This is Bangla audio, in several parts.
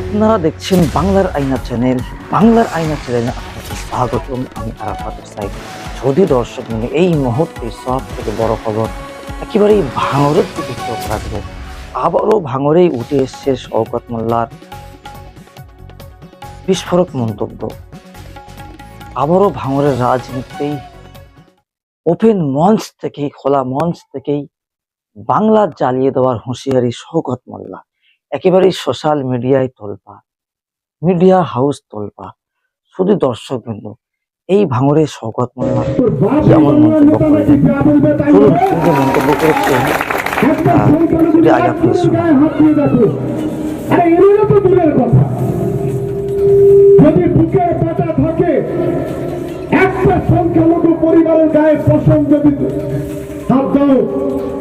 আপনারা দেখছেন বাংলার আইনা চ্যানেল, বাংলার আইনা চ্যানেলে আপনাকে স্বাগতম। আমি আরাফাত সাইদ যদি দর্শক মনে এই মুহূর্তে সব থেকে বড় খবর একেবারেই ভাঙরের দিকে চোখ রাখবে, আবারও ভাঙরেই উঠে এসছে শওকত মোল্লার বিস্ফোরক মন্তব্য। আবারও ভাঙরের রাজনীতিতেই ওপেন মঞ্চ থেকেই, খোলা মঞ্চ থেকেই বাংলা জ্বালিয়ে দেওয়ার হুঁশিয়ারি শওকত মোল্লা একেবারেই সোশ্যাল মিডিয়ায় তোলপা মিডিয়া হাউস তোলপা শুধু দর্শক বিন্দু এই ভাঙরে শওকত মন্তব্য করেছেন পরিবারের গায়ে যদি হাত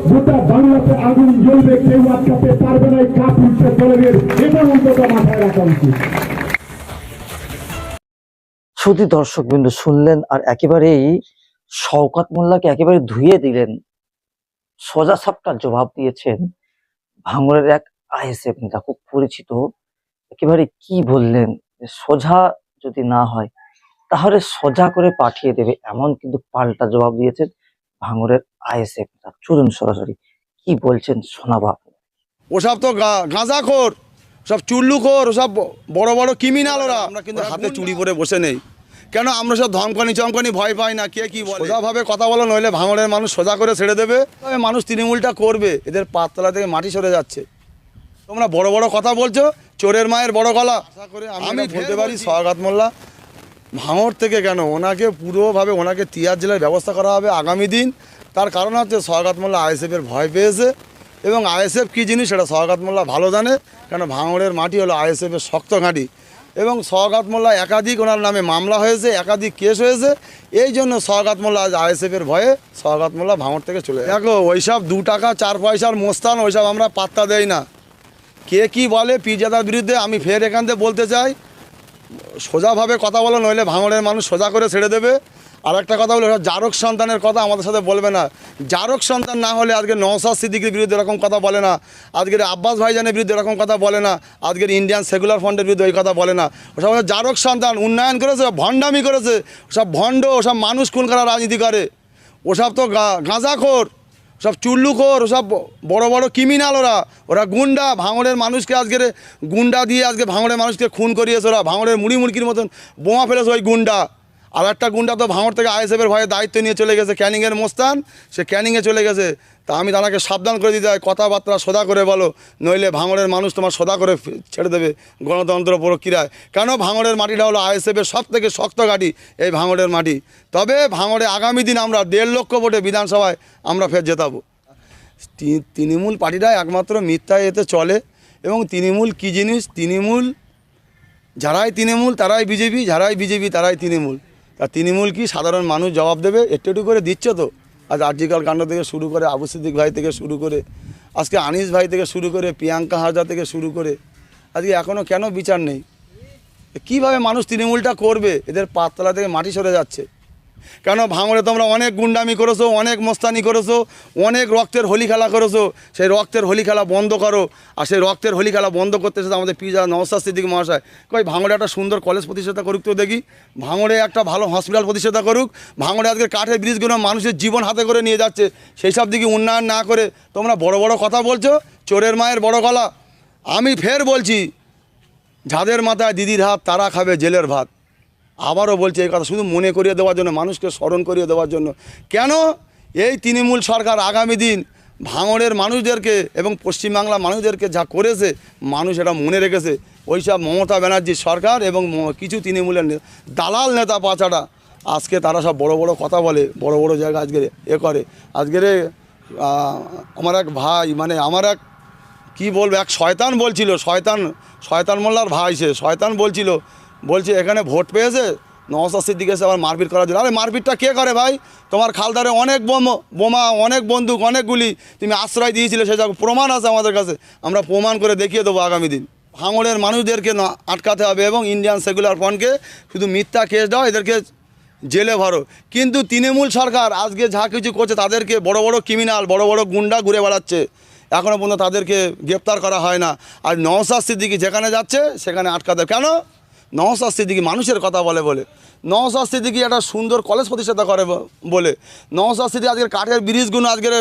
গোটা বাংলাতে আগুন জ্বলবে, কেউ আটকাতে পারবে না, এই কাপ উঠতে এটা মাথায় রাখা উচিত। দর্শক বিন্দু শুনলেন আর একেবারেই শওকত মোল্লাকে একেবারে ধুয়ে দিলেন। সোজা সাপটা জবাব দিয়েছেন ভাঙড়ের এক আইএসএফ নেতা। খুব পরিচিত। একেবারে কি বললেন? সোজা যদি না হয়, তাহলে সোজা করে পাঠিয়ে দেবে, এমন কিন্তু পাল্টা জবাব দিয়েছেন। ভাঙড়ের আইএসএফ চলুন সরাসরি কি বলছেন শোনাবো। ওসব তো গাঁজাখোর সব চুল্লুখোর ওসব ব- বড় বড় ক্রিমিনাল ওরা। আমরা কিন্তু হাতে চুরি পরে বসে নেই। কেন আমরা সব ধমকানি চমকানি ভয় পাই না? কে কি বলে? সোজাভাবে কথা বলো নইলে ভাঙড়ের মানুষ সোজা করে ছেড়ে দেবে। তবে মানুষ তৃণমূলটা করবে। এদের পাততলা থেকে মাটি সরে যাচ্ছে। তোমরা বড় বড় কথা বলছো চোরের মায়ের বড় গলা। আশা করে আমি বলতে পারি সোহাগাত মোল্লা ভাঙড় থেকে কেন? ওনাকে পুরোভাবে ওনাকে তিয়ার জেলার ব্যবস্থা করা হবে আগামী দিন। তার কারণ হচ্ছে সোহাগাত মোল্লা আইএসএফের ভয় পেয়েছে এবং আইএসএফ কী জিনিস সেটা সোহাগাত মোল্লা ভালো জানে, কেন ভাঙড়ের মাটি হলো আইএসএফের শক্ত ঘাঁটি। এবং সোহাগাত মোল্লা একাধিক ওনার নামে মামলা হয়েছে, একাধিক কেস হয়েছে, এই জন্য সোহাগাত মোল্লা আজ আইএসএফের ভয়ে সোহাগাত মোল্লা ভাঙড় থেকে চলে। দেখো, ওইসব দু টাকা, চার পয়সার মোস্তান, ওইসব আমরা পাত্তা দেই না। কে কি বলে পিজাদার বিরুদ্ধে আমি ফের এখান থেকে বলতে চাই সোজাভাবে কথা বলো, নইলে ভাঙড়ের মানুষ সোজা করে ছেড়ে দেবে। আর একটা কথা বলে জারক সন্তানের কথা আমাদের সাথে বলবে না। জারক সন্তান না হলে আজকে নওসাদ সিদ্দিকির বিরুদ্ধে এরকম কথা বলে না। আজকের আব্বাস ভাইজানের বিরুদ্ধে এরকম কথা বলে না। আজকের ইন্ডিয়ান সেকুলার ফ্রন্টের বিরুদ্ধে ওই কথা বলে না। ওসব জারক সন্তান, উন্নয়ন করেছে, ভণ্ডামি করেছে। ওসব ভণ্ড, ওসব মানুষ খুন করা রাজনীতি করে। ওসব তো গাঁজাখোর। সব চুল্লুখোর, সব বড় বড় ক্রিমিনাল ওরা। ওরা গুন্ডা, ভাঙড়ের মানুষকে আজকে গুন্ডা দিয়ে আজকে ভাঙড়ের মানুষকে খুন করিয়েছে ওরা। ভাঙড়ের মুড়ি মুড়কির মতন বোমা ফেলেছে ওই গুন্ডা। আর একটা গুন্ডা তো ভাঙড় থেকে আইএসএফের ভয়ে দায়িত্ব নিয়ে চলে গেছে ক্যানিংয়ের মোস্তান। সে ক্যানিংয়ে চলে গেছে। তা আমি তাকে সাবধান করে দিতে হয়। কথাবার্তা সোদা করে বলো। নইলে ভাঙড়ের মানুষ তোমার সোদা করে ছেড়ে দেবে গণতন্ত্র প্রক্রিয়ায়। কেন ভাঙড়ের মাটিটা হলো আইএসএফের সব থেকে শক্ত ঘাঁটি, এই ভাঙড়ের মাটি? তবে ভাঙড়ে আগামী দিন আমরা দেড় লক্ষ ভোটে বিধানসভায় আমরা ফের জেতাবো। তৃণমূল পার্টিটা একমাত্র মিথ্যায় এতে চলে। এবং তৃণমূল কী জিনিস? তৃণমূল, যারাই তৃণমূল তারাই বিজেপি, যারাই বিজেপি তারাই তৃণমূল। তা তৃণমূল কি সাধারণ মানুষ জবাব দেবে? একটু একটু করে দিচ্ছে তো? আজ আর্জিকাল কাণ্ড থেকে শুরু করে আবু সিদ্দিক ভাই থেকে শুরু করে, আজকে আনিস ভাই থেকে শুরু করে, প্রিয়াঙ্কা হাজরা থেকে শুরু করে, আজকে এখনও কেন বিচার নেই? কীভাবে মানুষ তৃণমূলটা করবে? এদের পাতলা থেকে মাটি সরে যাচ্ছে। কেন ভাঙড়ে তোমরা অনেক গুন্ডামি করেছ, অনেক মোস্তানি করেছ, অনেক রক্তের হোলি খেলা করেছ। সেই রক্তের হোলি খেলা বন্ধ করো। আর সেই রক্তের হোলি খেলা বন্ধ করতে এসেছে আমাদের পিজা নওসাদ সিদ্দিক মহাশয়, কই ভাঙড়ে একটা সুন্দর কলেজ প্রতিষ্ঠা করুক তো দেখি। ভাঙড়ে একটা ভালো হসপিটাল প্রতিষ্ঠা করুক। ভাঙড়ে আজকে কাঠের ব্রিজগুলো মানুষের জীবন হাতে করে নিয়ে যাচ্ছে। সেই সব দিকে উন্নয়ন না করে তোমরা বড় বড় কথা বলছো, চোরের মায়ের বড় গলা। আমি ফের বলছি, যাদের মাথায় দিদির হাত, তারা খাবে জেলের ভাত। আবারও বলছি এই কথা, শুধু মনে করিয়ে দেওয়ার জন্য, মানুষকে স্মরণ করিয়ে দেওয়ার জন্য। কেন? এই তৃণমূল সরকার আগামী দিন ভাঙড়ের মানুষদেরকে এবং পশ্চিমবাংলার মানুষদেরকে যা করেছে, মানুষ এটা মনে রেখেছে। ওইসব মমতা ব্যানার্জির সরকার এবং কিছু তৃণমূলের দালাল নেতা পাচারা আজকে তারা সব বড় বড় কথা বলে, বড় বড় জায়গা আজকে এ করে। আজকের আমার এক ভাই মানে আমার এক, কী বলব, এক শয়তান বলছিল, শয়তান শয়তান মোল্লার ভাই সে, শয়তান বলছিল বলছে, এখানে ভোট পেয়েছে? নওসাদ সিদ্দিক এসে আবার মারপিট করার জন্য, আরে মারপিটটা কে করে ভাই? তোমার খালদারে অনেক বোম, বোমা, অনেক বন্দুক, অনেকগুলি, তুমি আশ্রয় দিয়েছিলে সে যখন প্রমাণ আছে আমাদের কাছে। আমরা প্রমাণ করে দেখিয়ে দেবো আগামী দিন। ভাঙড়ের মানুষদেরকে না আটকাতে হবে এবং ইন্ডিয়ান সেকুলার ফ্রন্টকে শুধু মিথ্যা কেস দাও এদেরকে জেলে ভরো। কিন্তু তৃণমূল সরকার আজকে যা কিছু করছে, তাদেরকে বড় বড় ক্রিমিনাল বড় বড় গুন্ডা ঘুরে বেড়াচ্ছে। এখনও পর্যন্ত তাদেরকে গ্রেপ্তার করা হয় না। আর নওসাদ সিদ্দিকি যেখানে যাচ্ছে, সেখানে আটকাতে কেন? নওসাদ সিদ্দিকি মানুষের কথা বলে বলে। নওসাদ সিদ্দিকি একটা সুন্দর কলেজ প্রতিষ্ঠাতা করে বলে। নওসাদ সিদ্দিকি আজকের কাঠের ব্রিজগুলো, আজকের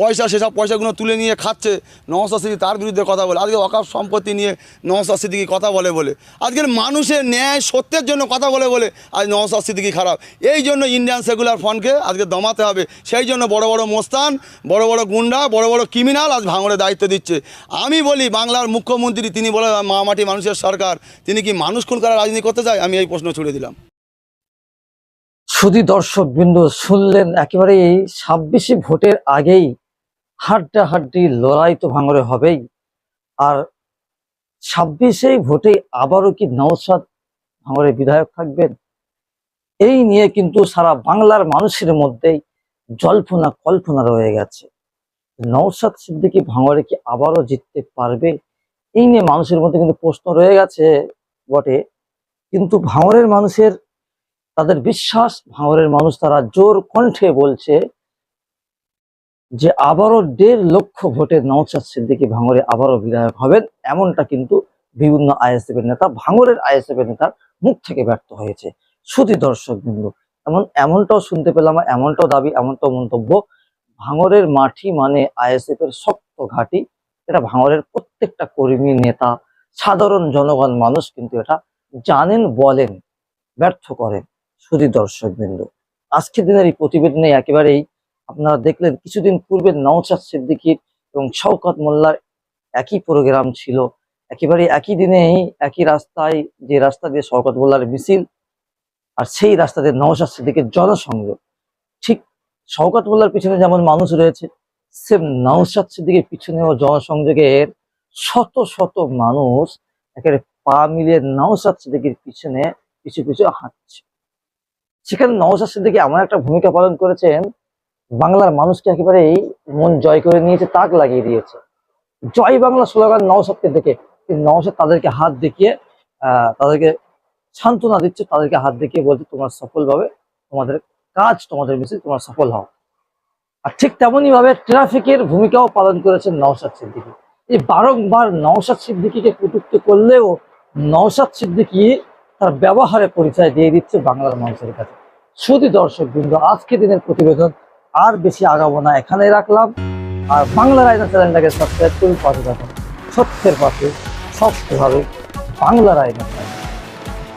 পয়সা, সেসব পয়সাগুলো তুলে নিয়ে খাচ্ছে। নওসাদ সিদ্দিকি তার বিরুদ্ধে কথা বলে। আজকে অকাপ সম্পত্তি নিয়ে নওসাদ সিদ্দিকি কথা বলে বলে। আজকের মানুষের ন্যায় সত্যের জন্য কথা বলে বলে আজ নওসাদ সিদ্দিকি খারাপ। এই জন্য ইন্ডিয়ান সেকুলার ফ্রন্টকে আজকে দমাতে হবে। সেই জন্য বড় বড় মোস্তান, বড় বড় গুন্ডা, বড় বড় ক্রিমিনাল আজ ভাঙড়ে দায়িত্ব দিচ্ছে। আমি বলি, বাংলার মুখ্যমন্ত্রী, তিনি বলে মামাটি মানুষের সরকার, তিনি কি মানুষ খুন করার রাজনীতি করতে চায়? আমি এই প্রশ্ন ছুড়ে দিলাম। শুধু দর্শক বিন্দু শুনলেন একেবারে এই ছাব্বিশে ভোটের আগেই হাড্ডাহাড্ডি লড়াই তো ভাঙরে হবেই। আর ছাব্বিশে ভোটে আবারও কি নওশাদ ভাঙরে বিধায়ক থাকবেন? এই নিয়ে কিন্তু সারা বাংলার মানুষের মধ্যেই জল্পনা কল্পনা রয়ে গেছে। নওশাদ সিদ্দিকী ভাঙরে কি আবারও জিততে পারবে? এই নিয়ে মানুষের মধ্যে কিন্তু প্রশ্ন রয়ে গেছে বটে। কিন্তু ভাঙরের মানুষের, তাদের বিশ্বাস, ভাঙরের মানুষ তারা জোর কণ্ঠে বলছে যে আবারও দেড় লক্ষ ভোটে নওশাদ সিদ্দিকী ভাঙরে আবারও বিধায়ক হবেন, এমনটা কিন্তু বিভিন্ন আইএসএফ এর নেতা, ভাঙরের আইএসএফ এর নেতার মুখ থেকে ব্যর্থ হয়েছে। শুধু দর্শক বিন্দু এমন এমনটাও শুনতে পেলাম, এমনটাও দাবি, এমনটাও মন্তব্য, ভাঙরের মাটি মানে আইএসএফ এর শক্ত ঘাঁটি, এটা ভাঙরের প্রত্যেকটা কর্মী, নেতা, সাধারণ জনগণ, মানুষ কিন্তু এটা জানেন, বলেন, ব্যর্থ করেন শুধু দর্শক বিন্দু আজকের দিনের এই প্রতিবেদনে একেবারেই আপনারা দেখলেন কিছুদিন পূর্বে নওশাদ সিদ্দিকীর এবং শওকত মোল্লার একই প্রোগ্রাম ছিল। একেবারে একই দিনেই একই রাস্তায় যে রাস্তা দিয়ে শওকত মোল্লার মিছিল আর সেই রাস্তা দিয়ে নওশাদ সিদ্দিকীর জনসংযোগ। ঠিক শওকত মোল্লার পিছনে যেমন মানুষ রয়েছে, সেম নওশাদ সিদ্দিকীর পিছনেও জনসংযোগের শত শত মানুষ একেবারে পা মিলিয়ে নওশাদ সিদ্দিকির পিছনে পিছু পিছু হাঁটছে। সেখানে নওশাদ সিদ্দিকী এমন একটা ভূমিকা পালন করেছেন, বাংলার মানুষকে একেবারেই মন জয় করে নিয়েছে, তাক লাগিয়ে দিয়েছে। জয় বাংলা স্লোগান নওশাদকে দেখে নওশাদ তাদেরকে হাত দেখিয়ে তাদেরকে সান্ত্বনা দিচ্ছে, তাদেরকে হাত দেখিয়ে বলছে, তোমরা সফলভাবে তোমাদের কাজ, তোমাদের মিছিল, তোমার সফল হও। আর ঠিক তেমনই ভাবে ট্রাফিকের ভূমিকাও পালন করেছেন নওসাদ সিদ্দিকী। এই বারংবার নওশাদ সিদ্দিকীকে কটুক্ত করলেও নওশাদ সিদ্দিকি তার ব্যবহারে পরিচয় দিয়ে দিচ্ছে বাংলার মানুষের কাছে। শুধু দর্শক বৃন্দ আজকে দিনের প্রতিবেদন আর বেশি আগাবো না, এখানে রাখলাম। আর বাংলার রায়না চ্যানেলটাকে সাবস্ক্রাইব করুন, পাশে থাকুন। সত্যের পাশে সত্যভাবে বাংলার চ্যানেল।